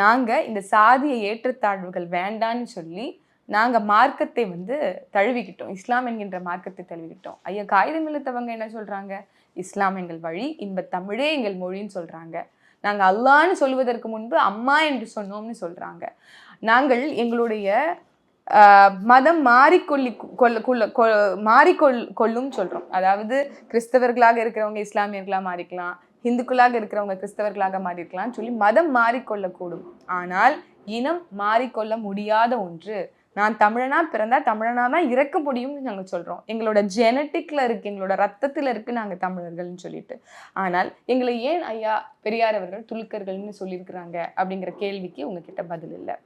Speaker 3: நாங்க இந்த சாதிய ஏற்றத்தாழ்வுகள் வேண்டான்னு சொல்லி நாங்க மார்க்கத்தை வந்து தழுவிக்கிட்டோம். இஸ்லாம் என்கின்ற மார்க்கத்தை தழுவிக்கிட்டோம். ஐயா காகிதம் இழுத்தவங்க என்ன சொல்றாங்க? இஸ்லாம் எங்கள் வழி இன்ப தமிழே எங்கள் மொழின்னு சொல்றாங்க. நாங்கள் அல்லான்னு சொல்வதற்கு முன்பு அம்மா என்று சொன்னோம்னு சொல்றாங்க. நாங்கள் எங்களுடைய மதம் மாறிக்கொள்ளி கொள்ள கொள்ள கொ- மாறிக்கொள் கொள்ளும் சொல்கிறோம் அதாவது கிறிஸ்தவர்களாக இருக்கிறவங்க இஸ்லாமியர்களாக மாறிக்கலாம் இந்துக்களாக இருக்கிறவங்க கிறிஸ்தவர்களாக மாறிக்கலாம் சொல்லி மதம் மாறிக்கொள்ளக்கூடும். ஆனால் இனம் மாறிக்கொள்ள முடியாத ஒன்று நான் தமிழனா பிறந்தா தமிழனா தான் இறக்க முடியும்னு நாங்கள் சொல்றோம். எங்களோட ஜெனட்டிக்ல இருக்கு எங்களோட ரத்தத்துல இருக்கு நாங்கள் தமிழர்கள்னு சொல்லிட்டு. ஆனால் எங்களை ஏன் ஐயா பெரியார் அவர்கள் துலுக்கர்கள்னு சொல்லியிருக்கிறாங்க அப்படிங்கிற கேள்விக்கு உங்ககிட்ட பதில் இல்லை.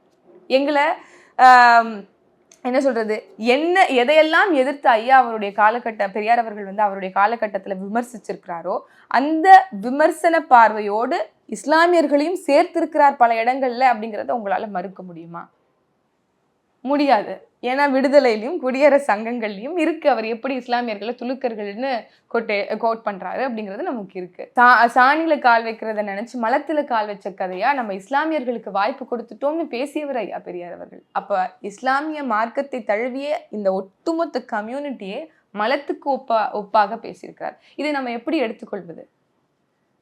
Speaker 3: எங்களை என்ன சொல்றது என்ன எதையெல்லாம் எதிர்த்து ஐயா அவருடைய காலகட்ட பெரியார் அவர்கள் வந்து அவருடைய காலகட்டத்தில் விமர்சிச்சிருக்கிறாரோ அந்த விமர்சன பார்வையோடு இஸ்லாமியர்களையும் சேர்த்திருக்கிறார் பல இடங்கள்ல அப்படிங்கிறத உங்களால மறுக்க முடியுமா? முடியாது. ஏன்னா விடுதலையிலையும் குடியரசு சங்கங்கள்லையும் இருக்கு. அவர் எப்படி இஸ்லாமியர்களை துலுக்கர்கள்னு கொட்டே கோட் பண்றாரு அப்படிங்கிறது நமக்கு இருக்கு. சா சாணியில கால் வைக்கிறத நினைச்சு மலத்துல கால் வச்ச கதையா நம்ம இஸ்லாமியர்களுக்கு வாய்ப்பு கொடுத்துட்டோம்னு பேசியவர் ஐயா பெரியார் அவர்கள். அப்ப இஸ்லாமிய மார்க்கத்தை தழுவிய இந்த ஒட்டுமொத்த கம்யூனிட்டியே மலத்துக்கு ஒப்பா ஒப்பாக பேசியிருக்கிறார். இதை நம்ம எப்படி எடுத்துக்கொள்வது?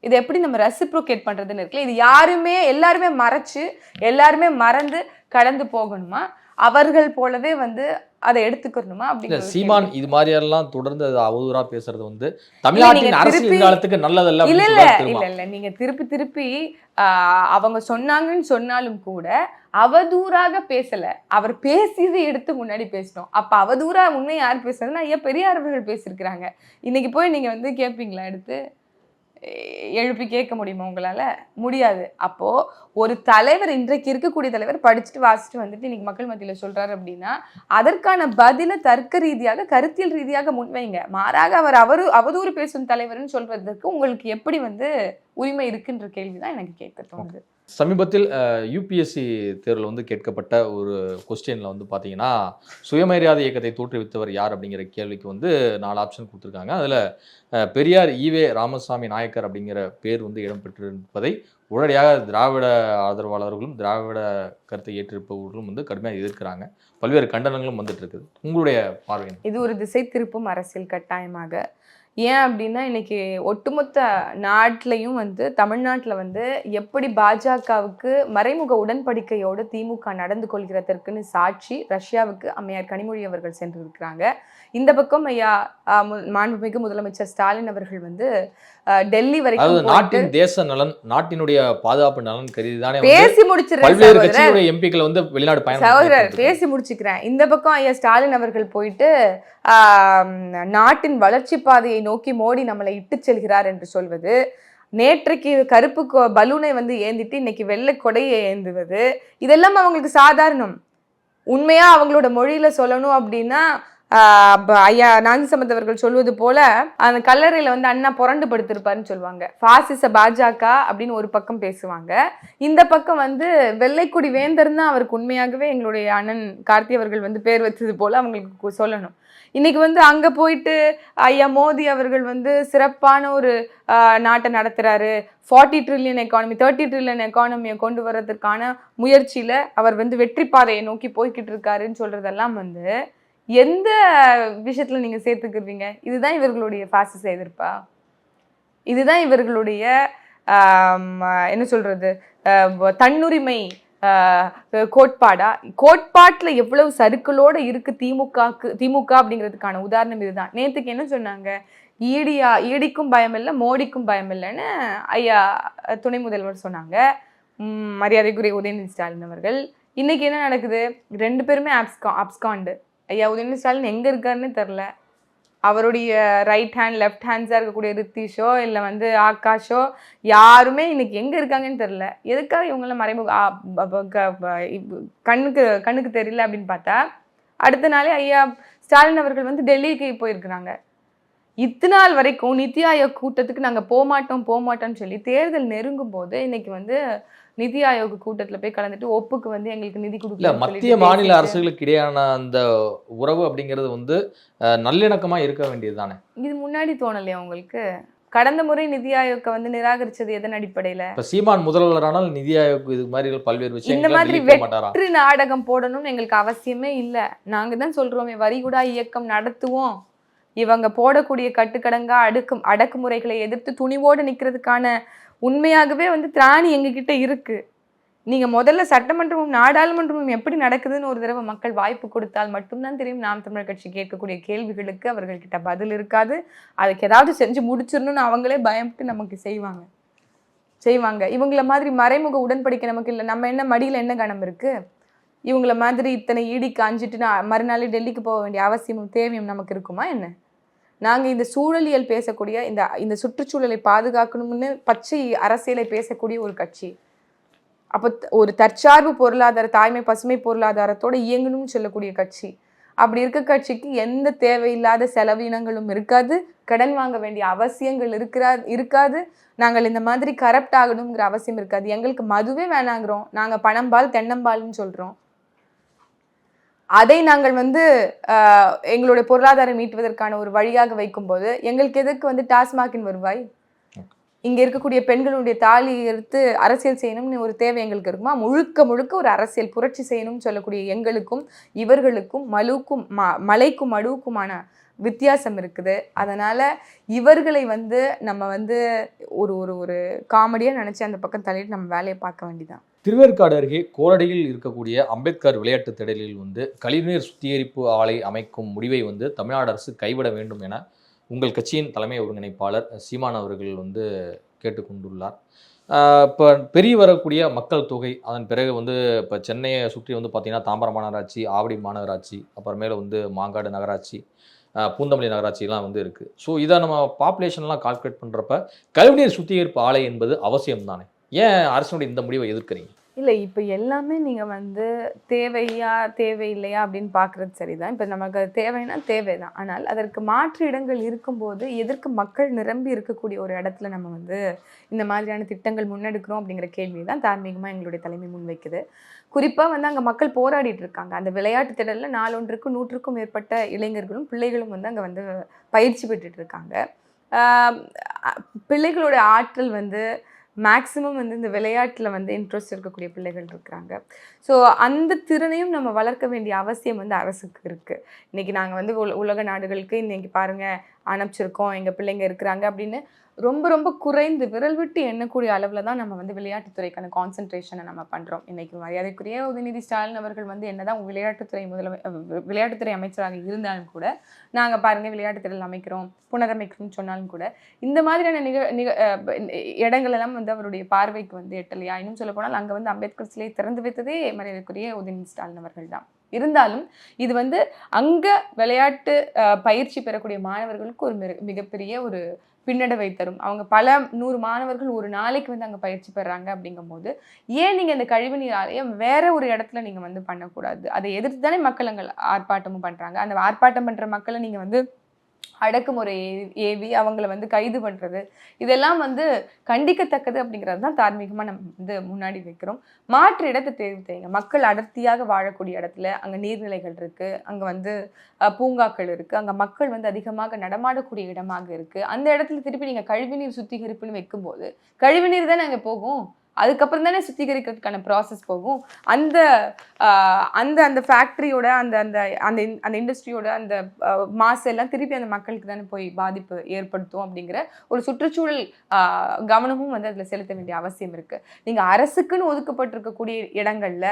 Speaker 3: இதை எப்படி நம்ம ரெசிப்ரோகேட் பண்றதுன்னு இருக்குல்ல இது யாருமே எல்லாருமே மறைச்சு எல்லாருமே மறந்து கடந்து போகணுமா? அவர்கள் போலவே வந்து அதை எடுத்துக்கணுமா ஒரு
Speaker 2: சீமான் இது மாதிரி எல்லாம் தொடர்ந்து அது அவதூறா பேசுறது வந்து தமிழ்நாட்டின் அரசியல் காலத்துக்கு நல்லதல்ல
Speaker 3: இல்ல
Speaker 2: அப்படின்னு
Speaker 3: இல்ல. இல்ல இல்ல. நீங்க திருப்பி திருப்பி அவங்க சொன்னாங்கன்னு சொன்னாலும் கூட அவதூறாக பேசல. அவர் பேசியதை எடுத்து முன்னாடி பேசினோம் அப்ப அவதூறா உண்மை யார் பேசுறதுன்னா ஐயா பெரியார் அவர்கள் பேசியிருக்கிறாங்க. இன்னைக்கு போய் நீங்க வந்து கேட்பீங்களா எடுத்து? எழுப்பி கேட்க முடியுமா உங்களால்? முடியாது. அப்போது ஒரு தலைவர் இன்றைக்கு இருக்கக்கூடிய தலைவர் படிச்சுட்டு வாசிச்சுட்டு வந்துட்டு இன்னைக்கு மக்கள் மத்தியில் சொல்கிறாரு அப்படின்னா அதற்கான பதிலை தர்க்க ரீதியாக கருத்தியல் ரீதியாக முன்வைங்க. மாறாக அவர் அவரு அவதூறு பேசும் தலைவர்னு சொல்கிறதுக்கு உங்களுக்கு எப்படி வந்து உரிமை இருக்குன்ற கேள்விதான் எனக்கு கேட்க தோணுது.
Speaker 2: சமீபத்தில் யூபிஎஸ்சி தேர்வில் வந்து கேட்கப்பட்ட ஒரு கொஸ்டினில் வந்து பார்த்தீங்கன்னா சுயமரியாதை இயக்கத்தை தோற்றுவித்தவர் யார் அப்படிங்கிற கேள்விக்கு வந்து நாலு ஆப்ஷன் கொடுத்துருக்காங்க. அதில் பெரியார் ஈவே ராமசாமி நாயக்கர் அப்படிங்கிற பேர் வந்து இடம்பெற்றிருப்பதை உடனடியாக திராவிட ஆதரவாளர்களும் திராவிட கருத்தை ஏற்றிருப்பவர்களும் வந்து கடுமையாக எதிர்க்கிறாங்க. பல்வேறு கண்டனங்களும் வந்துட்டு இருக்குது. உங்களுடைய பார்வை?
Speaker 3: இது ஒரு திசை திருப்பும் அரசியல் கட்டாயமாக ஏன் அப்படின்னா இன்னைக்கு ஒட்டுமொத்த நாட்டிலையும் வந்து தமிழ்நாட்டில் வந்து எப்படி பாஜகவுக்கு மறைமுக உடன்படிக்கையோடு திமுக நடந்து கொள்கிறதற்குன்னு சாட்சி ரஷ்யாவுக்கு அம்மையார் கனிமொழி அவர்கள் சென்றிருக்கிறாங்க. இந்த பக்கம் ஐயா மாண்புமிகு முதலமைச்சர் ஸ்டாலின் அவர்கள் வந்து டெல்லி வரைக்கும்
Speaker 2: நாட்டின் தேச நலன் நாட்டினுடைய பாதுகாப்பு நலன் கருதி தானே
Speaker 3: பேசி.
Speaker 2: கட்சிகளுடைய எம்பிக்கள் வந்து வெளிநாடு பயணம்
Speaker 3: சகோதரர். பேசி முடிச்சுக்கிறேன். இந்த பக்கம் ஐயா ஸ்டாலின் அவர்கள் போயிட்டு நாட்டின் வளர்ச்சி பாதையை நோக்கி மோடி நம்மளை இட்டு செல்கிறார் என்று சொல்வது. நேற்றைக்கு கருப்பு பலூனை வந்து ஏந்திட்டு இன்னைக்கு வெள்ளை கொடையை ஏந்துவது. இதெல்லாம் அவங்களுக்கு சாதாரணம். உண்மையா அவங்களோட மொழியில சொல்லணும் அப்படின்னா ஐயா நாஞ்சி சம்பந்தவர்கள் சொல்வது போல அந்த கல்லறையில வந்து அண்ணா புரண்டு படுத்திருப்பாருன்னு சொல்லுவாங்க. பாசிச பாஜக அப்படின்னு ஒரு பக்கம் பேசுவாங்க. இந்த பக்கம் வந்து வெள்ளைக்குடி வேந்தர் தான் அவருக்கு உண்மையாகவே எங்களுடைய அண்ணன் கார்த்தி அவர்கள் வந்து பேர் வச்சது போல அவங்களுக்கு சொல்லணும். இன்னைக்கு வந்து அங்க போயிட்டு ஐயா மோடி அவர்கள் வந்து சிறப்பான ஒரு நாட்டை நடத்துறாரு. Forty trillion economy thirty trillion எக்கானமியை கொண்டு வர்றதுக்கான முயற்சியில அவர் வந்து வெற்றி பாதையை நோக்கி போய்கிட்டு இருக்காருன்னு சொல்றதெல்லாம் வந்து எந்த விஷயத்துல நீங்க சேர்த்துக்குறீங்க இதுதான் இவர்களுடைய பாசிச எதிர்ப்பா? இதுதான் இவர்களுடைய என்ன சொல்றது தன்னுரிமை கோட்பாடா? கோட்பாட்டில் எவ்வளவு சருக்களோடு இருக்கு திமுகக்கு திமுக அப்படிங்கிறதுக்கான உதாரணம் இதுதான். நேற்றுக்கு என்ன சொன்னாங்க? ஈடியா ஈடிக்கும் பயம் இல்லை மோடிக்கும் பயம் இல்லைன்னு ஐயா துணை முதல்வர் சொன்னாங்க. மரியாதைக்குரிய உதயநிதி ஸ்டாலின் அவர்கள். இன்னைக்கு என்ன நடக்குது? ரெண்டு பேருமே ஆப்ஸ்கா அப்ஸ்காண்டு. ஐயா உதயநிதி ஸ்டாலின் எங்கே இருக்காருன்னு தெரில அவருடைய ரைட் ஹேண்ட் லெஃப்ட் ஹேண்ட்ஸாக இருக்கக்கூடிய ரித்திஷோ இல்லை வந்து ஆகாஷோ யாருமே இன்னைக்கு எங்கே இருக்காங்கன்னு தெரில எதுக்காக இவங்கெல்லாம் மறைமுக கண்ணுக்கு கண்ணுக்கு தெரியல அப்படின்னு பார்த்தா அடுத்த நாளே ஐயா ஸ்டாலின் அவர்கள் வந்து டெல்லிக்கு போயிருக்கிறாங்க. இத்தனை நாள் வரைக்கும் நித்தி ஆயோக் கூட்டத்துக்கு நாங்கள் போக போகமாட்டோம் போகமாட்டோம்னு சொல்லி தேர்தல் நெருங்கும் போது இன்னைக்கு வந்து நிதி ஆயோக் கூட்டத்தில் போய் கலந்துட்டு ஒப்புக்கு வந்து எங்களுக்கு நிதி
Speaker 2: இல்ல
Speaker 3: கொடுக்கலன்னு
Speaker 2: மத்திய மாநில அரசுகளுக்கு இடையான அந்த உறவு அப்படிங்கிறது வந்து அஹ், நல்லிணக்கமா இருக்க வேண்டியது தானே
Speaker 3: இது முன்னாடி தோணலையா உங்களுக்கு? கடந்த முறை நிதி ஆயோக்கை வந்து நிராகரிச்சது எதன் அடிப்படையில?
Speaker 2: இப்ப சீமான் முதல்வரானால் நிதி ஆயோக் இது மாதிரி பல்வேறு
Speaker 3: இந்த
Speaker 2: விஷயங்கள்
Speaker 3: மாதிரி வெற்று நாடகம் போடணும்னு எங்களுக்கு அவசியமே இல்லை. நாங்க தான் சொல்றோமே வரிகுடா இயக்கம் நடத்துவோம். இவங்க போடக்கூடிய கட்டுக்கடங்கா அடுக்கு அடக்குமுறைகளை எதிர்த்து துணிவோடு நிக்கிறதுக்கான உண்மையாகவே வந்து திராணி எங்ககிட்ட இருக்கு. நீங்க முதல்ல சட்டமன்றமும் நாடாளுமன்றமும் எப்படி நடக்குதுன்னு ஒரு தடவை மக்கள் வாய்ப்பு கொடுத்தால் மட்டும்தான் தெரியும். நாம் தமிழர் கட்சி கேட்கக்கூடிய கேள்விகளுக்கு அவர்கள்கிட்ட பதில் இருக்காது. அதுக்கு ஏதாவது செஞ்சு முடிச்சிடணும்னு அவங்களே பயப்பட்டு நமக்கு செய்வாங்க. செய்வாங்க. இவங்கள மாதிரி மறைமுக உடன்படிக்கை நமக்கு இல்லை. நம்ம என்ன மடியில் என்ன கணம் இருக்கு? இவங்கள மாதிரி இத்தனை ஈடி காஞ்சிட்டு நான் மறுநாளே டெல்லிக்கு போக வேண்டிய அவசியமும் தேவையும் நமக்கு இருக்குமா என்ன? நாங்கள் இந்த சூழலியல் பேசக்கூடிய இந்த இந்த சுற்றுச்சூழலை பாதுகாக்கணும்னு பச்சை அரசியலை பேசக்கூடிய ஒரு கட்சி. அப்போ ஒரு தற்சார்பு பொருளாதார தாய்மை பசுமை பொருளாதாரத்தோடு இயங்கணும்னு சொல்லக்கூடிய கட்சி. அப்படி இருக்க கட்சிக்கு எந்த தேவையில்லாத செலவினங்களும் இருக்காது. கடன் வாங்க வேண்டிய அவசியங்கள் இருக்கிறா இருக்காது. நாங்கள் இந்த மாதிரி கரப்ட் ஆகணுங்கிற அவசியம் இருக்காது. எங்களுக்கு மதுவே வேணாங்கிறோம். நாங்கள் பணம்பால் தென்னம்பால்னு சொல்கிறோம் அதை நாங்கள் வந்து எங்களுடைய பொருளாதாரம் மீட்டுவதற்கான ஒரு வழியாக வைக்கும்போது எங்களுக்கு எதுக்கு வந்து டாஸ்மாகின் வருவாய்? இங்க இருக்கக்கூடிய பெண்களுடைய தாலி எடுத்து அரசியல் செய்யணும்னு ஒரு தேவை எங்களுக்கு இருக்குமா? முழுக்க முழுக்க ஒரு அரசியல் புரட்சி செய்யணும்னு சொல்லக்கூடிய எங்களுக்கும் இவர்களுக்கும் மலுக்கும் ம மலைக்கும் மடுவுக்குமான வித்தியாசம் இருக்குது. அதனால இவர்களை வந்து நம்ம வந்து ஒரு ஒரு ஒரு காமெடியா நினைச்சு அந்த பக்கம் தள்ளிட்டு நம்ம வேலையை பார்க்க வேண்டிதான்
Speaker 2: திருவேற்காடு அருகே கோரடையில் இருக்கக்கூடிய அம்பேத்கர் விளையாட்டு திடலில் வந்து கழிவுநீர் சுத்திகரிப்பு ஆலை அமைக்கும் முடிவை வந்து தமிழ்நாடு அரசு கைவிட வேண்டும் என உங்கள் கட்சியின் தலைமை ஒருங்கிணைப்பாளர் சீமான் அவர்கள் வந்து கேட்டுக்கொண்டுள்ளார். இப்போ பெரிய வரக்கூடிய மக்கள் தொகை அதன் பிறகு வந்து இப்போ சென்னையை சுற்றி வந்து பார்த்திங்கன்னா தாம்பரம் மாநகராட்சி ஆவடி மாநகராட்சி அப்புறமேல வந்து மாங்காடு நகராட்சி பூந்தமல்லி நகராட்சிலாம் வந்து இருக்குது ஸோ இதை நம்ம பாப்புலேஷன்லாம் கால்குலேட் பண்ணுறப்ப கழிவுநீர் சுத்திகரிப்பு ஆலை என்பது அவசியம் தானே ஏன் அரசனுடைய இந்த முடிவை எதிர்க்கிறீங்க?
Speaker 3: இல்லை இப்போ எல்லாமே நீங்கள் வந்து தேவையா தேவையில்லையா அப்படின்னு பார்க்குறது சரிதான். இப்போ நமக்கு அது தேவைன்னா தேவைதான். ஆனால் அதற்கு மாற்று இடங்கள் இருக்கும்போது எதற்கு மக்கள் நிரம்பி இருக்கக்கூடிய ஒரு இடத்துல நம்ம வந்து இந்த மாதிரியான திட்டங்கள் முன்னெடுக்கிறோம் அப்படிங்கிற கேள்வி தான் தார்மீகமாக எங்களுடைய தலைமை முன்வைக்குது. குறிப்பாக வந்து அங்கே மக்கள் போராடிட்டு இருக்காங்க. அந்த விளையாட்டு திடலில் நாலொன்றுக்கும் நூற்றுக்கும் மேற்பட்ட இளைஞர்களும் பிள்ளைகளும் வந்து அங்கே வந்து பயிற்சி பெற்றுட்டு இருக்காங்க. பிள்ளைகளோட ஆற்றல் வந்து மேக்ஸிமம் வந்து இந்த விளையாட்டில் வந்து இன்ட்ரெஸ்ட் இருக்கக்கூடிய பிள்ளைகள் இருக்கிறாங்க ஸோ அந்த திறனையும் நம்ம வளர்க்க வேண்டிய அவசியம் வந்து அரசுக்கு இருக்குது இன்றைக்கி நாங்கள் வந்து உலக நாடுகளுக்கு இன்னைக்கு பாருங்கள் அனுப்பிச்சிருக்கோம் எங்கள் பிள்ளைங்க இருக்கிறாங்க அப்படின்னு ரொம்ப ரொம்ப குறைந்து விரல் விட்டு எண்ணக்கூடிய அளவில் தான் நம்ம வந்து விளையாட்டுத்துறைக்கான கான்சென்ட்ரேஷனை நம்ம பண்ணுறோம் இன்றைக்கு மரியாதைக்குரிய உதயநிதி ஸ்டாலின் அவர்கள் வந்து என்னதான் விளையாட்டுத்துறை முதலமை விளையாட்டுத்துறை அமைச்சராக இருந்தாலும் கூட நாங்கள் பாருங்கள் விளையாட்டுத்துறையில் அமைக்கிறோம் புனரமைக்கிறோம்னு சொன்னாலும் கூட இந்த மாதிரியான நிக நிக இடங்களெல்லாம் இடங்கள் எல்லாம் வந்து அவருடைய பார்வைக்கு வந்து எட்டலையா? இன்னும் சொல்ல போனால் அங்கே வந்து அம்பேத்கர் சிலையை திறந்து வைத்ததே மரியாதைக்குரிய உதயநிதி ஸ்டாலின் அவர்கள் தான். இருந்தாலும் இது வந்து அங்கே விளையாட்டு பயிற்சி பெறக்கூடிய மாணவர்களுக்கு ஒரு மிக- மிகப்பெரிய ஒரு பின்னடைவை தரும். அவங்க பல நூறு மாணவர்கள் ஒரு நாளைக்கு வந்து அங்கே பயிற்சி பெறாங்க அப்படிங்கும்போது ஏன் நீங்கள் இந்த கழிவுநீர் ஆலயம் வேற ஒரு இடத்துல நீங்கள் வந்து பண்ணக்கூடாது? அதை எதிர்த்து தானே மக்கள் அங்கே ஆர்ப்பாட்டமும் பண்ணுறாங்க அந்த ஆர்ப்பாட்டம் பண்ணுற மக்களை நீங்கள் வந்து அடக்குமுறை ஏவி அவங்கள வந்து கைது பண்ணுறது இதெல்லாம் வந்து கண்டிக்கத்தக்கது அப்படிங்கிறது தான் தார்மீகமாக நம்ம வந்து முன்னாடி வைக்கிறோம். மாற்று இடத்தை தேர்வு செய்யுங்க. மக்கள் அடர்த்தியாக வாழக்கூடிய இடத்துல அங்கே நீர்நிலைகள் இருக்குது அங்கே வந்து பூங்காக்கள் இருக்குது அங்கே மக்கள் வந்து அதிகமாக நடமாடக்கூடிய இடமாக இருக்குது அந்த இடத்துல திருப்பி நீங்கள் கழிவுநீர் சுத்திகரிப்புன்னு வைக்கும்போது கழிவுநீர் தானே அங்கே போகும்? அதுக்கப்புறம் தானே சுத்திகரிக்கிறதுக்கான ப்ராசஸ் போகும். அந்த அந்த அந்த ஃபேக்ட்ரியோட அந்த அந்த அந்த அந்த இண்டஸ்ட்ரியோட அந்த மாசு எல்லாம் திருப்பி அந்த மக்களுக்கு தானே போய் பாதிப்பு ஏற்படுத்தும் அப்படிங்கிற ஒரு சுற்றுச்சூழல் கவனமும் வந்து அதில் செலுத்த வேண்டிய அவசியம் இருக்குது நீங்கள் அரசுக்குன்னு ஒதுக்கப்பட்டிருக்கக்கூடிய இடங்களில்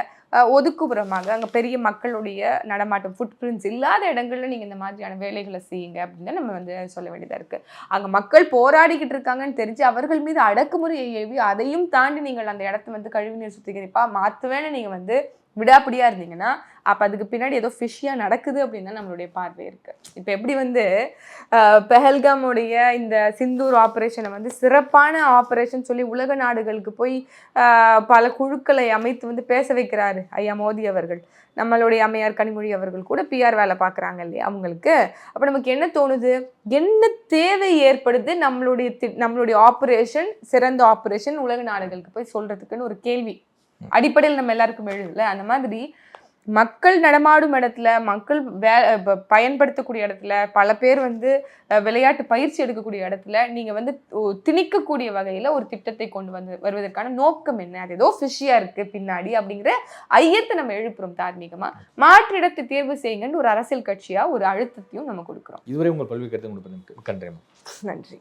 Speaker 3: ஒதுக்குபுறமாக ஒதுக்குப்புறமாக அங்கே பெரிய மக்களுடைய நடமாட்டம் ஃபுட் பிரிண்ட்ஸ் இல்லாத இடங்களில் நீங்கள் இந்த மாதிரியான வேலைகளை செய்யுங்க அப்படின்னு தான் நம்ம வந்து சொல்ல வேண்டியதாக இருக்குது அங்கே மக்கள் போராடிக்கிட்டு இருக்காங்கன்னு தெரிஞ்சு அவர்கள் மீது அடக்குமுறையை ஏவி அதையும் தாண்டி நீங்கள் அந்த இடத்த வந்து கழிவுநீர் சுத்திகரிப்பா மாற்றுவேன்னு நீங்கள் வந்து விடாப்பிடியாக இருந்தீங்கன்னா அப்போ அதுக்கு பின்னாடி ஏதோ ஃபிஷ்ஷியாக நடக்குது அப்படின்னு தான் நம்மளுடைய பார்வை இருக்குது இப்போ எப்படி வந்து பெஹல்காமுடைய இந்த சிந்தூர் ஆப்ரேஷனை வந்து சிறப்பான ஆப்ரேஷன் சொல்லி உலக நாடுகளுக்கு போய் பல குழுக்களை அமைத்து வந்து பேச வைக்கிறாரு ஐயா மோடி அவர்கள். நம்மளுடைய அம்மையார் கனிமொழி அவர்கள் கூட பிஆர் வேலை பார்க்குறாங்க இல்லையா அவங்களுக்கு. அப்போ நமக்கு என்ன தோணுது? என்ன தேவை ஏற்படுது நம்மளுடைய தி- நம்மளுடைய ஆப்ரேஷன் சிறந்த ஆப்ரேஷன் உலக நாடுகளுக்கு போய் சொல்கிறதுக்குன்னு ஒரு கேள்வி. அடிப்படையில் நம்ம எல்லாருக்கும் எழுதுல அந்த மாதிரி மக்கள் நடமாடும் இடத்துல மக்கள் வே பயன்படுத்தக்கூடிய இடத்துல பல பேர் வந்து விளையாட்டு பயிற்சி எடுக்கக்கூடிய இடத்துல நீங்க வந்து திணிக்கக்கூடிய வகையில ஒரு திட்டத்தை கொண்டு வந்து வருவதற்கான நோக்கம் என்ன? அது ஏதோ ஃபிஷியா இருக்கு பின்னாடி அப்படிங்கிற ஐயத்தை நம்ம எழுப்புறோம் தார்மீகமா. மாற்று இடத்தை தேர்வு செய்யுங்கன்னு ஒரு அரசியல் கட்சியா ஒரு அழுத்தத்தையும் நம்ம கொடுக்குறோம்.
Speaker 2: இதுவரை உங்கள் பல்வி கருத்து
Speaker 3: நன்றி.